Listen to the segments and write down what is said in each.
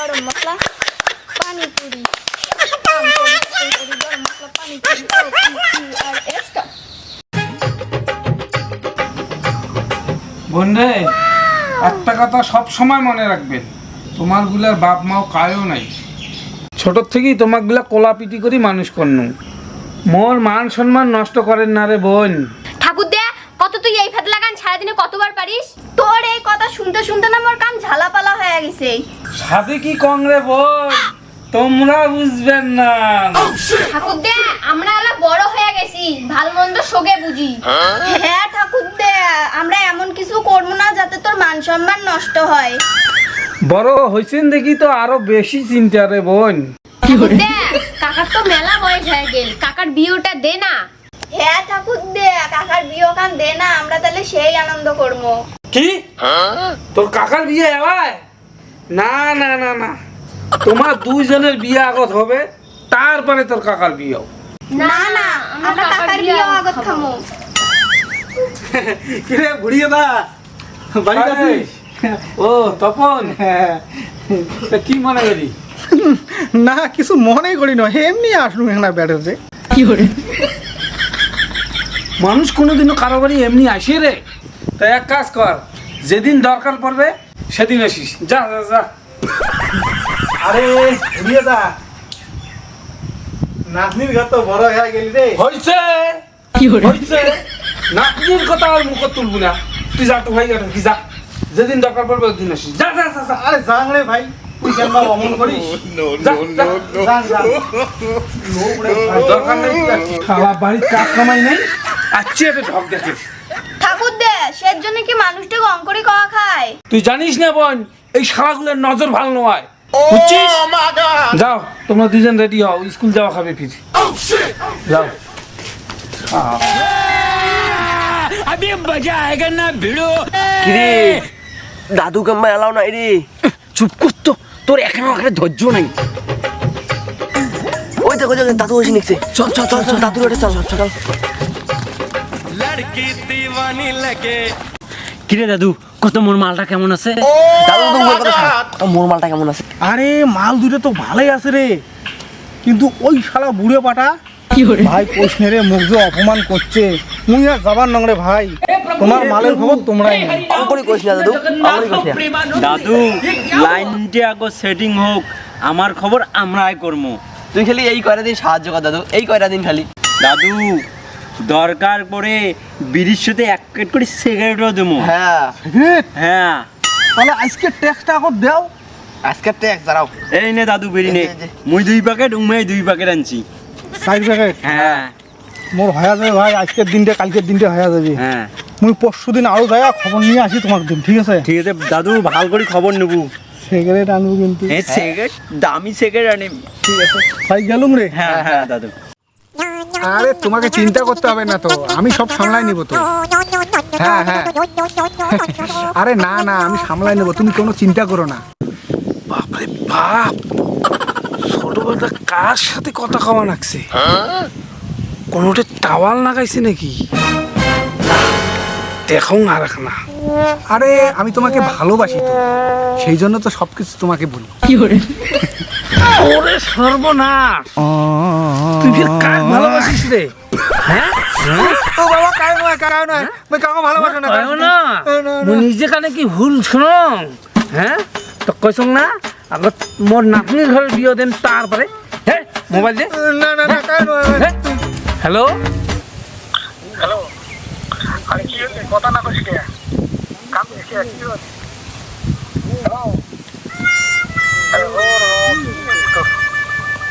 গরম মশলা পানিপুরি। গরম মশলা পানিপুরি আর কা একটা কথা সব সময় মনে রাখবেন তোমারগুলার বাপ মাও কায়ও নাই। ছোট থেকেই তোমাকগুলা কোলাপিটি করি মানুষ করনু মোর মান সম্মান নষ্ট করেন না রে বোন। ঠাকুর দে কত তুই এই ফাতে লাগান সারাদিনে কতবার পারিস? তোর এই কথা শুনতে শুনতে না মোর কান ঝালাপালা হয়ে গেছে। সাথে কি কং রে বোন তোমরা বুঝবেন না। ঠাকুর দে আমরা এলা বড় হয়ে গেছি ভালো মন্দ সোগে বুঝি। হ্যাঁ ঠাকুর দে আমরা এমন কিছু করব না যাতে তোর মান সম্মান নষ্ট হয়। বড় হয়েছেন দেখি তো আরও বেশি চিন্তা রে বোন। ঠাকুর দে কাকার তো মেলা বয়স হয়ে গেল কাকার বিয়েটা দে না। হ্যাঁ ঠাকুর দে কাকার বিয়ে কান দে না আমরা তাহলে সেই আনন্দ করব। কি? তোর কাকার বিয়ে এলায়? না না না না। তোমার দুইজনের বিয়ে আগত হবে তারপরে তোর কাকার বিয়ে হবে। না না আমরা কাকার বিয়ে আগত খামো। কিরে বুড়িয়ে দা বাড়ি আছিস? ও তপন। তা কি মনে করি? না কিছু মনে করি না এমনি আসলু না বেড়েছে মানুষ কোনোদিনও কারও বাড়ি এমনি আসে রে। তা এক কাজ কর যেদিন দরকার পড়বে সেদিন আসিস। যা যা যা। আরে বুড়িয়ে দা। নাতনির ঘর তো বড় হয়ে গেলি রে। হয়েছে হয়েছে নাতনির কথা আর মুখ তুলবো না। তুই যা তো ভাই কি যা। যেদিন দরকার পড়বে ওদিন আসিস। যা যা যা যা। আরে যাং রে ভাই তুই কেন বা অমন করিস? যা, যা। যাং যাং। দরকার নেই। খাওয়া বাড়ির কাজ কামাই নেই। আর চেপে ঢক দেখে। সের জন্য কি মানুষটা গম করে খাওয়া খায়? তুই জানিস না বোন এই শালাগুলোর নজর ভালো নয়। বুঝছিস? যাও তোমরা দুজন রেডি হও স্কুল যাওয়া খাবে ফির। যাও। আহ, কিরে দাদু কাম্মা এলাও নাই রে? চুপ কর তো তোর এখানে ওখানে ধৈর্য নাই। ওই দেখো দাদু এসে নিচ্ছে। চল চল চল চল। দাদুর ওটা চল চল চল। কিরে দাদু কত মোর মালটা কেমন আছে? দাদু তো মোর কথা তো মোর মালটা কেমন আছে? আরে মাল দুটো তো ভালোই আছে রে। কিন্তু ওই শালা বুড়ে পাটা ভাই প্রশ্নে রে মুখ যে অপমান করছে। মুই আর যাবার নং রে ভাই তোমার মালের খবর তোমরাই নেই অঙ্কনি কইস না দাদু। না। দাদু লাইনটি আগে সেটিং হোক। আমার খবর আমরাই করব তুই খালি এই কয়টা দিন সাহায্য কর দাদু। এই কয়টা দিন খালি? দাদু দরকার পড়ে বিড়ির সাথে এক প্যাকেট করে সিগারেটও দেবো। হ্যাঁ। হ্যাঁ। তাহলে আজকে ট্যাক্সটা এখন দাও। আজকে ট্যাক্স দাঁড়াও। এই নে দাদু বেরি নে। মুই দুই প্যাকেট উমাই দুই প্যাকেট আনছি। সাইড প্যাকেট হ্যাঁ। মোর হয়ে যাবে ভাই আজকের দিনটা কালকের দিনটা হয়ে যাবে। হ্যাঁ। মুই পরশু দিন আরও যাই খবর নিয়ে আসি তোমার দিন ঠিক আছে? ঠিক আছে দাদু ভালো করে খবর নেব। সিগারেট আনব কিন্তু। এই সিগারেট দামি সিগারেট আনি। ঠিক আছে। ভাই গেলুম রে? হ্যাঁ হ্যাঁ দাদু। আরে তোমাকে চিন্তা করতে হবে না তো। আমি সব সামলাই নিব তো। হ্যাঁ হ্যাঁ। আরে না না আমি সামলাই নেব। তুমি কোনো চিন্তা করো না। বাপরে বাপ! ছোটবেলা কার সাথে কথা কওয়া লাগছে? কোনোটা টাওয়াল লাগাইছে নাকি? দেখো আর না। আরে আমি তোমাকে ভালোবাসি তো। সেই জন্য তো সবকিছু তোমাকে বলি। ওরে সর্বনাশ। তুই ফির কাক ভালোবাসিস রে? হ্যাঁ? ও বাবা কারও নয় কারও নয়। আমি কাউকে ভালোবাসো না কয়ও না। মুই নিজে কানে কি ভুল শুনং? হ্যাঁ? তো কইসং না আগত মোর নাতনির ঘরে বিয়ে দেন তারপরে। হ্যাঁ মোবাইল দে। না না না কারও নয়। হ্যাঁ হ্যালো?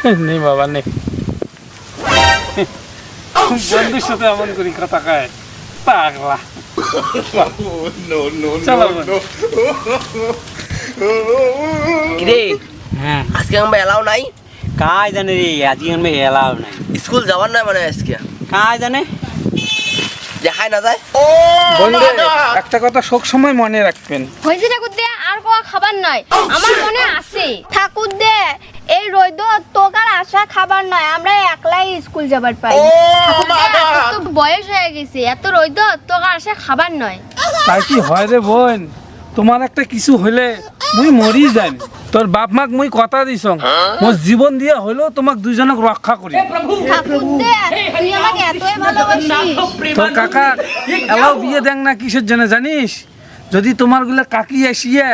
নেই বাবা নেই। বন্ধুর সাথে এমন করি কথা কয়। পাগলা। কিরে? হ্যাঁ। আজকে আমরা এলাও নাই? কাজ জানে রে আজকে আমি এলাও নাই। স্কুল যাবার নাই মানে আজকে? কাজ জানে? দেখাই না যায়? বন্ধু একটা কথা সব সময় মনে রাখবেন। হয়েছে ঠাকুর দে আর কোয়া খাবার নাই। আমার মনে আছে। ঠাকুর দে এই রইদ তোকার আশা খাবার নয় আমরা একলাই স্কুল যাবার পাই। বয়স হয়ে গেছে এত রইদ তোকার আশা খাবার নয়। তাই কি হয় রে বোন? তোমার একটা কিছু হলে মুই মরি যাই। তোর বাপ মাক মুই কথা দিছ। মোর জীবন দিয়া হইলেও তোমাক দুইজনক রক্ষা করি। ঠাকুরদা তুই আমাকে এতই ভালোবাসিস। তোর কাকা এলাও বিয়ে দেন না কিসের জন্য জানিস? যদি তোমারগুলা কাকি আসিয়া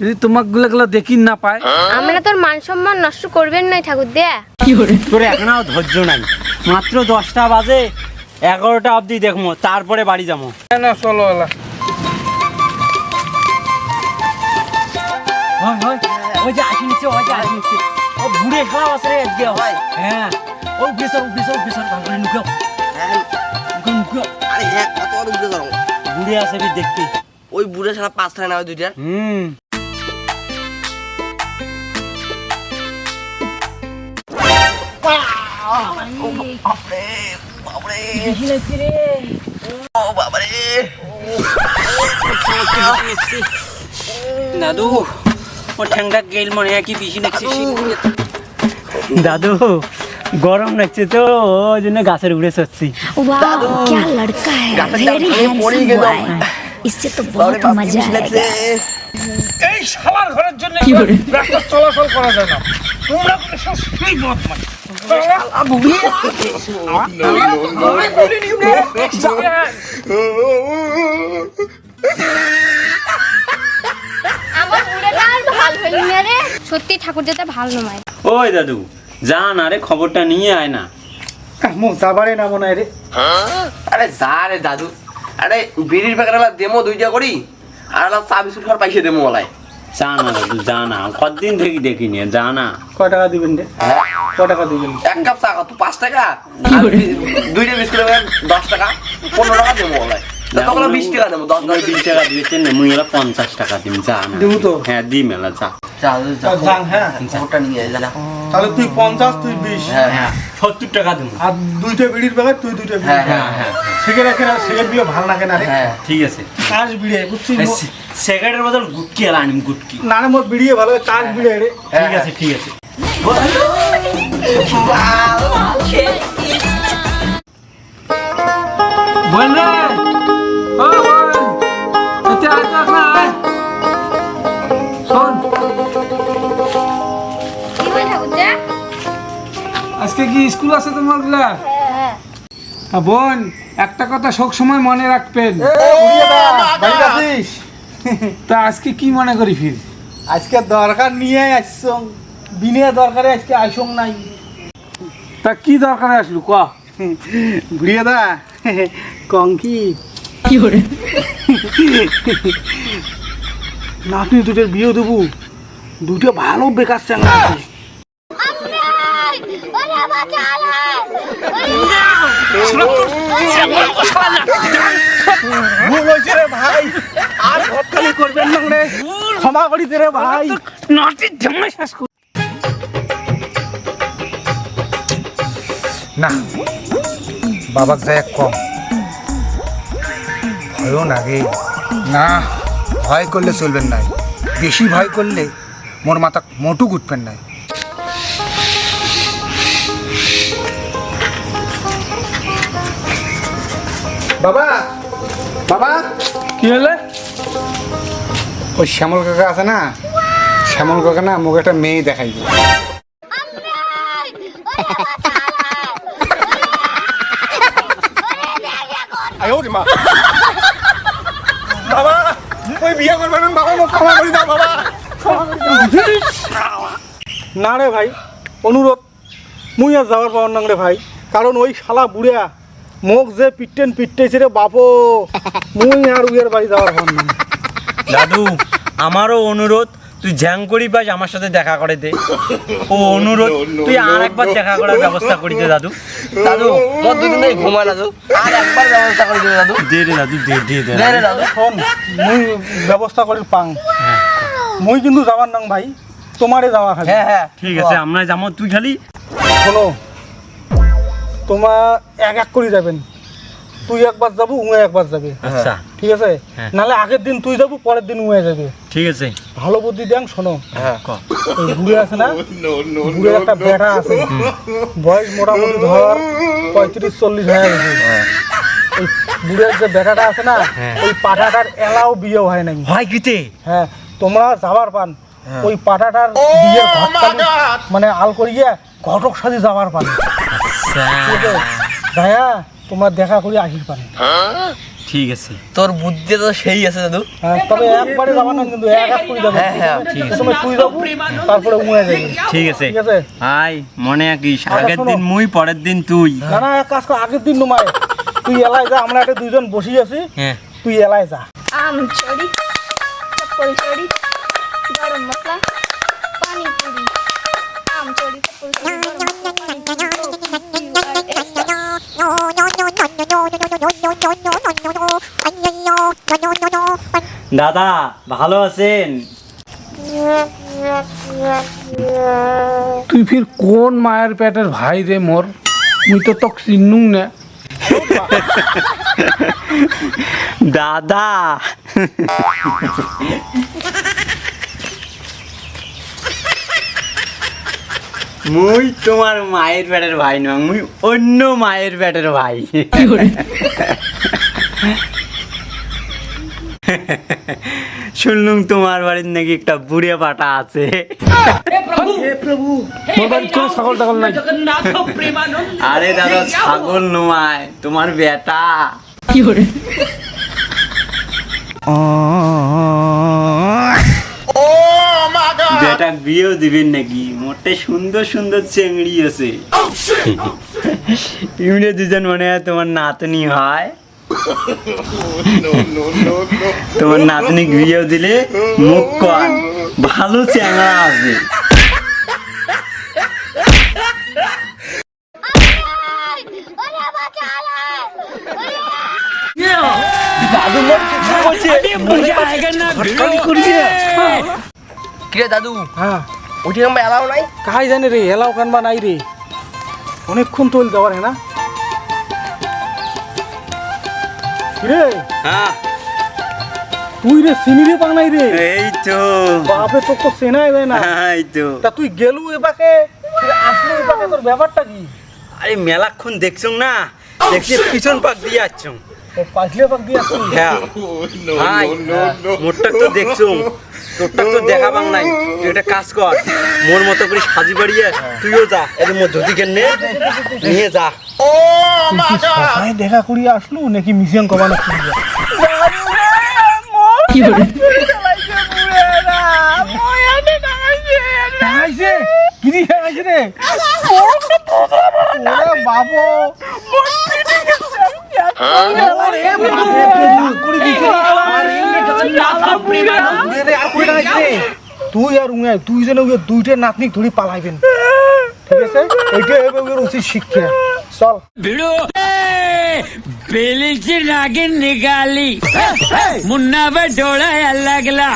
যদি তোমাকগুলা গুলা দেখি না পায়। আমরা তোর মান সম্মান নষ্ট করবেন নাই ঠাকুরদা তোর এখন আর ধৈর্য নাই। মাত্র দশটা বাজে এগারোটা অবধি দেখব তারপরে বাড়ি যাব না চলো এলা হয় হয়। ওই যে আসি নিচ্ছে ওই যে আসি নিচ্ছে ও বুড়ে খাওয়া আছে রে আজকে হয়। হ্যাঁ। ও করে নুকাও। নুকাও নুকাও। আরে হ্যাঁ কত বড় আছে দেখতে। ওই বুড়ে ছাড়া পাঁচ থাকে না ওই দুইটা হুম। ও বাবারে দাদু ও ঠ্যাংটা গেল মনে হয় কি বেশি লাগছে দাদু গরম লাগছে তো ওই জন্য গাছের উপরে সচ্ছি वाह क्या लड़का है गाफर वेरी डाल के पोड़ी हैंडसम के बॉय इससे तो बहुत मजा आएगा এই শালার ঘরের জন্য রাস্তা চলাচল করা যায় না তোমরা বলে সব সেই বদমাশ আমার বুড়েটা আর ভালো হইল না রে সত্যি ঠাকুরদাটা ভালো নয় ওই দাদু যা না রে খবরটা নিয়ে আয় না। যাবারে না মনে হয় রে। আরে যা রে দাদু। আরে বিড়ির প্যাকেট আলা দেমো দুইটা করি আর চা বিস্কুট খাওয়ার পাইছে দেমো ওলাই যা না দাদু যা না। কতদিন থেকে দেখিনি যা না। কয় টাকা দিবেন রে? ক টাকা দিবেন এক কাপ চা কত পাঁচ টাকা? আর বি- দুইটা বিস্কুট দশ টাকা পনেরো টাকা দেবো তখন বিশ টাকা দেবো দশ ওই বিশ টাকা দিয়েছেন না মুই এলা পঞ্চাশ টাকা দিম যা না। তো? হ্যাঁ দি মেলা যা। যান হ্যাঁ। খবরটা নিয়ে আয়, যা তাহলে তুই পঞ্চাশ তুই বিশ। হ্যাঁ হ্যাঁ। সত্তর টাকা দিম। আর দুইটা বিড়ির প্যাকেট তুই দুইটা বিড়ি হ্যাঁ হ্যাঁ হ্যাঁ। সেকে রাখে না সেকে দিয়ে ভালো লাগে না রে। হ্যাঁ। ঠিক আছে। কাজ বিড়ে বুঝছিস মো- বদল গুটকি এলা আনিম গুটকি। না রে মোর বিড়িয়ে ভালো কাজ বিড়ে রে। ঠিক আছে ঠিক আছে। রে ও না শোন। আজকে কি স্কুল আছে তোমারগুলা? হ্যাঁ, বোন একটা কথা সব সময় মনে রাখবেন। তা আজকে কি মনে করি ফির? আজকে দরকার নিয়ে আসছং। বিনে দরকারে আজকে আইসং নাই। তা কি দরকারে আসলু? ক। ঘুরিয়ে দা কঙ্কি। নাতনি দুটোর বিয়ে দেবো। দুটো ভালো বেকার চাঙ্গা আছে। ভুল হয়েছে রে ভাই। আর ঘটকালি করবেন না ক্ষমা করি রে ভাই। নাটির ঝামেলা শেষ না বাবাক যায় কম। ভয়ও নাগে না ভয় করলে চলবেন নাই বেশি ভয় করলে মোর মাথা মোটু উঠবেন নাই বাবা বাবা। কি হলে ওই শ্যামল কাকা আছে না? শ্যামল কাকা না মোক একটা মেয়ে দেখাই বাবা, ওই বিয়ে করবেন বাবা ক্ষমা করে দাও না রে ভাই, অনুরোধ। মুই আর যাওয়ার পাওয়ার নাং রে ভাই। কারণ ওই শালা বুড়া মোক যে পিটতেন পিটতেছে রে বাপো। মুই আর উইয়ের বাড়ি যাওয়ার পাওয়ার দাদু, আমারও অনুরোধ। তুই জ্যাং করি পাস আমার সাথে দেখা করে দে। ও অনুরোধ তুই আর একবার দেখা করার ব্যবস্থা করি দে দাদু। দাদু মোর দুদিন ধরে ঘুমায় না তো আর একবার ব্যবস্থা করে দিবে দাদু। দে রে দাদু দে দে দে দে রে দাদু। শোন মুই ব্যবস্থা করি পাং। মুই কিন্তু যাওয়ার নাং ভাই। তোমারে যাওয়া খালি। হ্যাঁ হ্যাঁ। ঠিক আছে আমরা যাব তুই খালি শোনো তোমার এক এক করে যাবেন। তুই একবার যাব উয়ে একবার যাবে। আচ্ছা। ঠিক আছে? হ্যাঁ। নাহলে আগের দিন তুই যাব পরের দিন উয়ে যাবে। ঠিক আছে। ভালো বুদ্ধি দেন শোনো। হ্যাঁ ওই বুড়ে আছে না? বুড়ে একটা বেটা আছে। বয়স মোটামুটি ধর পঁয়ত্রিশ চল্লিশ হয়ে গেছে। বুড়ের যে বেটাটা আছে না ওই পাঠাটার এলাও বিয়ে হয় নাই। হয় কিতে? হ্যাঁ তোমরা যাবার পান। ওই পাটাটার বিয়ের ঘটকালি মানে আল করিয়ে ঘটক সাথে যাবার পান। ভাইয়া তোমরা দেখা করে আসিস পারে ঠিক আছে। তোর বুদ্ধি তো সেই আছে দাদু। হ্যাঁ, তবে একবারে যাবা না কিন্তু এক এক করে যাবে। হ্যাঁ হ্যাঁ ঠিক আছে। তুমি তুই যাব তারপরে উমে যাবে। ঠিক আছে। ঠিক আছে? আই মনে আকি আচ্ছা, আগের দিন মুই পরের দিন তুই। না না কাজ কর আগের দিন তোমার তুই এলাই যা আমরা একটা দুইজন বসি আছি। হ্যাঁ। তুই এলাই যা। আম চড়ি চপ্পল চড়ি গরম মশলা। দাদা ভালো আছেন? তুই ফির কোন মায়ের পেটের ভাই রে মোর? মুই তো তোক চিনুং না। দাদা। মুই তোমার মায়ের ব্যাটের ভাই নয় মুই অন্য মায়ের ব্যাটের ভাই। শুনলুম তোমার বাড়ির নাকি একটা বুড়ে পাটা আছে। আরে দাদা ছাগল নয় তোমার বেটা। বেটা বিয়েও দিবেন নাকি? মোটে সুন্দর সুন্দর চেংড়ি আছে। ইউনে দুজন মনে হয় তোমার নাতনি হয়। তোমার নাতনি বিয়েও দিলে মুখ কর। ভালো চ্যাংড়া আছে। কিরে দাদু? হ্যাঁ। ওটি আমরা এলাও নাই? কাই জানে রে এলাও কানবা নাই রে। অনেকক্ষণ তোল যাওয়ার হ্যাঁ না? রে হ্যাঁ। তুই রে চিনি রে পাং নাই রে। এই তো বাপরে তোর তো চেনাই যায় না। এই তো তা তুই গেলু এবাকে আসলো এবাকে তোর ব্যাপারটা কি? আরে মেলাক্ষণ দেখছ না? দেখছি পিছন পাক দিয়ে যাচ্ছ। হ্যাঁ মোটটা তো দেখছ তোরটা তো দেখা পাং নাই তুই একটা কাজ কর মোর মতো করে সাজি বাড়িয়ে তুইও যা এর মধ্যে ধুতিকে নে নিয়ে যা দেখা করিয়ে আসলু নাকি মিশন কমানো কি রে বাবু তুই আর উঙে তুই যেন দুইটা নাতনি ধরে পালাইবেন। ঠিক আছে? এটা এবার উচিত শিক্ষা। চল। ভিড়ো বেলিচি নাগে নিগালি। মুন্না বা লাগলা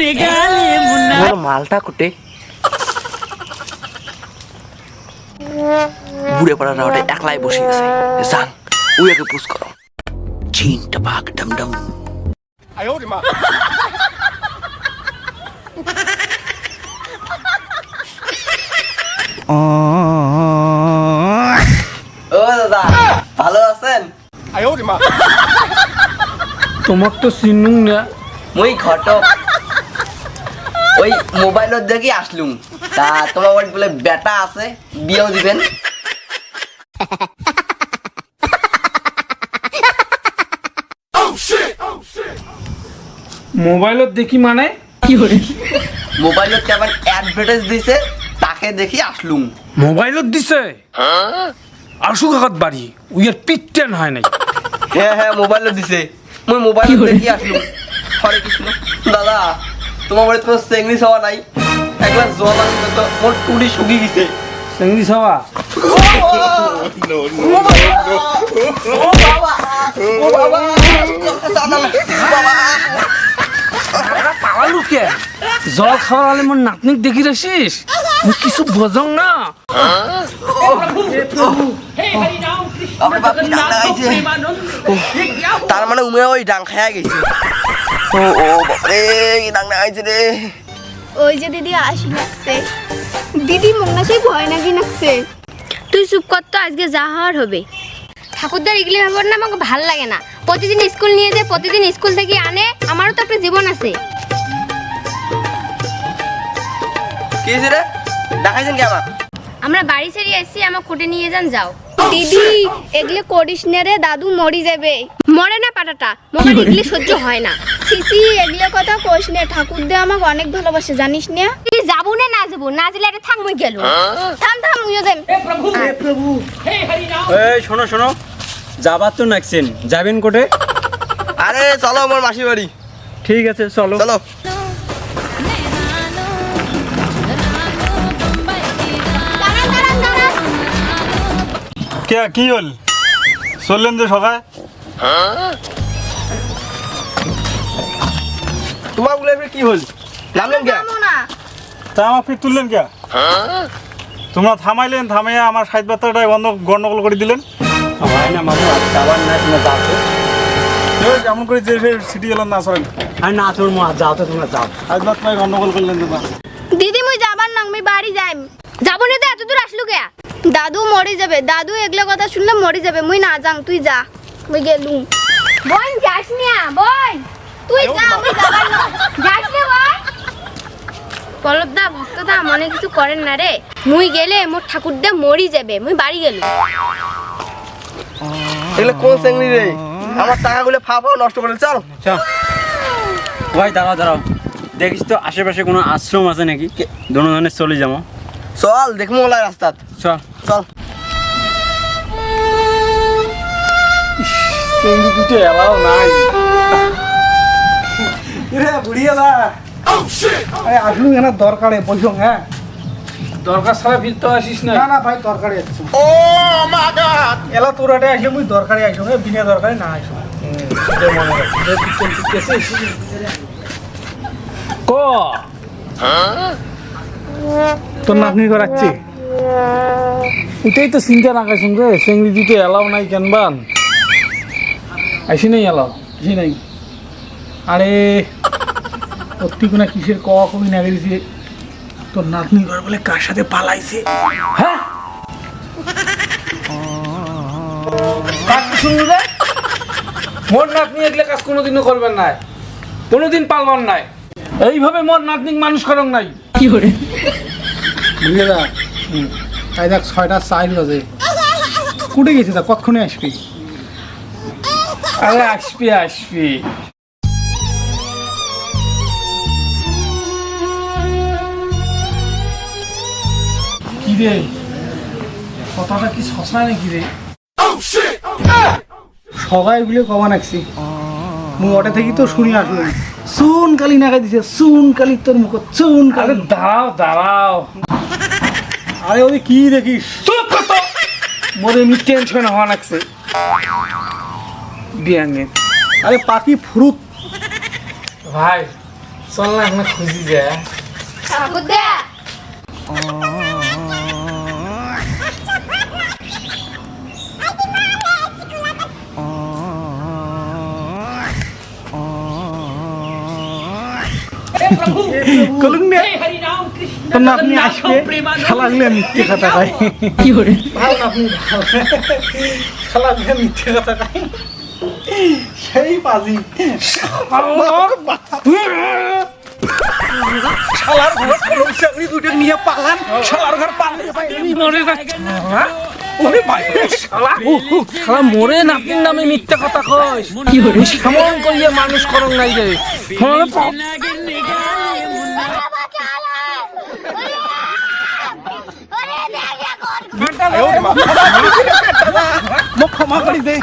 নিগালি মুন্না। মালটা কুটে। বুড়ে পাড়ার রাওটে একলাই বসে আছে। যান ওই একে পুষ করো। চিন টপাক ডম ডম ও দাদা ভালো আছেন? তোমাক তো চিনুং না। মুই ঘটক। ওই মোবাইলত দেখি আসলুম। তা তোমার বাড়ি বলে বেটা আছে বিয়েও দিবেন। মোবাইলত দেখি মানে? মোবাইলত কেমন অ্যাডভার্টাইজ দিছে তাকে দেখি আসলুম। মোবাইলত দিছে? আসু কাকত বাড়ি উইয়ের পিটেন হয় নাই। হ্যাঁ হ্যাঁ মোবাইলত দিছে। মুই মোবাইলত দেখি আসলুম। হরে কৃষ্ণ। দাদা তোমার বাড়িতে কোনো চেংড়ি খাওয়া নাই? একবার জল আসবে তো মোর টুড়ি শুকিয়ে গেছে। চেংড়ি কে? জল খাওয়ার হলে মোর নাতনিক দেখি রাখিস কিছু বোঝং না। তার মানে উমে ওই ডাং খায়া গেছে। ও ও বাপরে কি ডাং লাগাইছে রে। ওই যে দিদি আসি লাগছে দিদি মনে সেই ভয় নাকি লাগছে তুই চুপ কর তো আজকে যা হওয়ার হবে। ঠাকুরদার এগুলি ব্যাপার না আমাকে ভালো লাগে না। প্রতিদিন স্কুল নিয়ে যায় প্রতিদিন স্কুল থেকে আনে আমারও তো একটা জীবন আছে। কি হয়েছে রে? দেখাইছেন কি আমার আমরা বাড়ি ছেড়ে এসেছি আমার খুঁটে নিয়ে যান যাও। দিদি এগুলো করিস না রে দাদু মরি যাবে। মরে না পাটাটা। মোবাইল ইডলি সহ্য হয় না। সিসি এগুলো কথা কোষ নে। ঠাকুর দে আমাকে অনেক ভালোবাসে জানিস না? তুই যাব না না যাব? না দিলে এটা থাক মুই গেল থাম থাম উইও দেন। এই শোনো শোনো। যাবার তো নাকছেন যাবেন কোটে? আরে চলো আমার মাসি বাড়ি। ঠিক আছে চলো। চলো। কে কি হল? চললেন যে সকাল তোমারগুলো কি হল? নামলেন কে? তা আমার ফির তুললেন কে? তোমরা থামাইলেন থামাইয়া আমার সাইড বন্ধ গন্ডগোল করে দিলেন। হয় না মামু আর যাবার না তোমরা যাও তো। এই, করে যে সিটি গেলেন না সরেন। আর না তোর মা যাও তো তোমরা যাও। সাইড বার্তায় গন্ডগোল করলেন তোমরা দিদি মুই যাবার না আমি বাড়ি যাইম। যাব না তো এত দূর আসলো কে? দাদু মরে যাবে। দাদু এগুলো কথা শুনলে মরে যাবে। মুই না যাং তুই যা। মুই গেলুম বোন যাস না? বোন তুই যা আমি যাবার না যাস না বোন পলবদা ভক্তদা মনে কিছু করেন না রে। মুই গেলে মোর ঠাকুরদা মরি যাবে মুই বাড়ি গেল। এগুলো কোন চেংড়ি রে? আমার টাকাগুলো ফা ফাও নষ্ট করে চল। চল। ভাই দাঁড়াও দাঁড়াও। দেখিস তো আশেপাশে কোনো আশ্রম আছে নাকি? দোনো ধরনের চলে যাব। চল দেখব ওলা রাস্তাত। চল। চল। চেঙ্গি দুটো এলাও নাই। রে বুড়িয়ে দা আরে আসলু এখানে দরকারে বসো হ্যাঁ। দরকার ছাড়া ফিরতে আসিস না। না না ভাই দরকারে যাচ্ছি ও মা গড। এলা তোর আটে আসলে মুই দরকারে আসো হ্যাঁ বিনা দরকারে না আসো ক? তোর নাতনি করাচ্ছি ওটাই তো চিন্তা রাখাইছেন রে চেঙ্গি দুটো এলাও নাই কেন বান আইসি নাই এলাও? জি নাই। আরে সত্যি কোনা কিসের কওয়া কবি না গেছে তোর নাতনি ঘর বলে কার সাথে পালাইছে? হ্যাঁ? কাক শুনু রে? মোর নাতনি এগুলো কাজ কোনোদিনও করবেন নাই। কোনোদিন পালবার নাই। এইভাবে মোর নাতনি মানুষ করং নাই। বুঝে দা তাই দেখ ছয়টা চাইল বাজে কুটে গেছে তা কতক্ষণে আসবি? আরে আসবি আসবি। কি রে? কথাটা কি শশা নাকি রে? সবাই বলে কমা নাকছি। মুই ওটা থেকে তো শুনি আসলাম চুন কালি নাগাই দিছে চুন কালি তোর মুখ চুন কালি। দাঁড়াও দাঁড়াও। আরে ওই কি দেখিস? কর তো। টেনশন হওয়া লাগছে বিয়ানে আরে পাখি ফ্রুট ভাই চল না এখন খুঁজি যায় ঠাকুরদা কলুং নে তোর নাতনি আসবে। শালাগুলো মিথ্যে কথা কয়। কি করে? ভালো নাতনি ভালো। শালাগুলো মিথ্যে কথা কয়। সেই পাজি। শালার ঘর কলম চাকরি দুটো নিয়ে পালান। শালার ঘর পালিয়ে পাইলি মরে ওরে ভাই শালা। শালা মরে নাতির নামে মিথ্যা কথা কয়। কি হরে কেমন করিয়ে মানুষ করং নাই রে। মুখ ক্ষমা করি দে